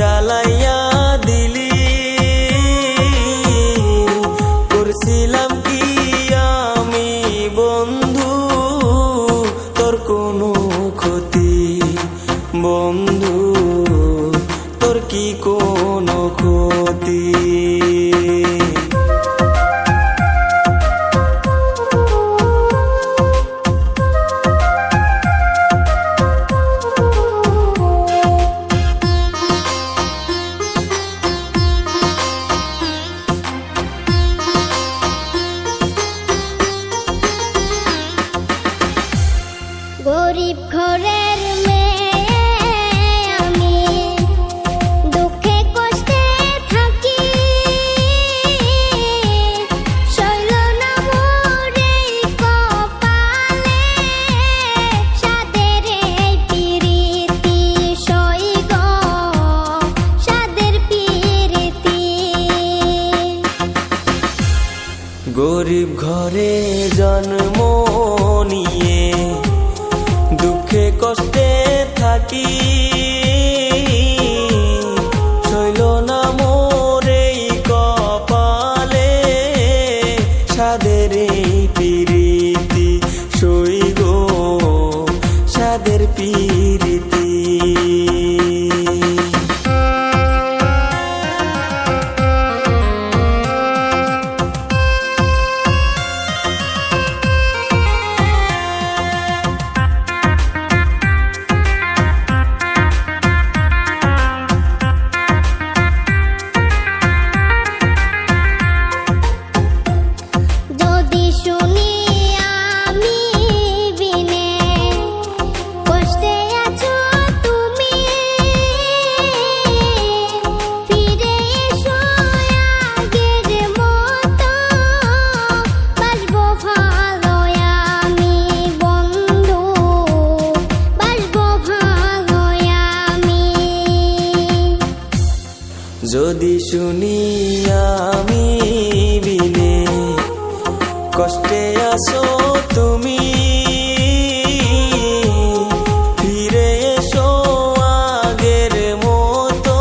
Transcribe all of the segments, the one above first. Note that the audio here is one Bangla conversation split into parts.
জ্বালাইয়া দিলি। করছিলাম কি আমি বন্ধু? তোর কোনো ক্ষতি বন্ধু? তোর কি কোনো গরিব ঘরে জন্ম নিয়ে দুঃখে কষ্টে থাকি। শৈল না মোরে কপালে সাদের পিরিতি, সই গো সাদের পিরিতি। যদি শুনি আমি বিনে, কষ্টে আসো তুমি। ফিরে এসো আগের মতো,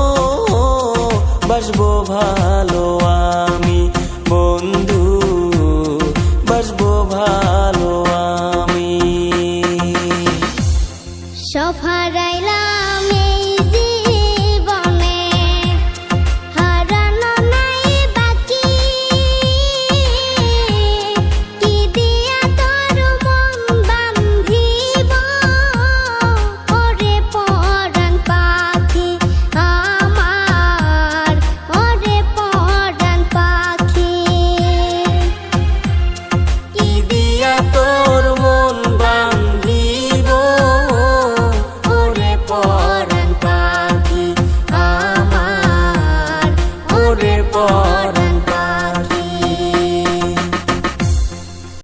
বাসবো ভালো আমি, বন্ধু, বাসবো ভালো আমি। সব হারাইলাম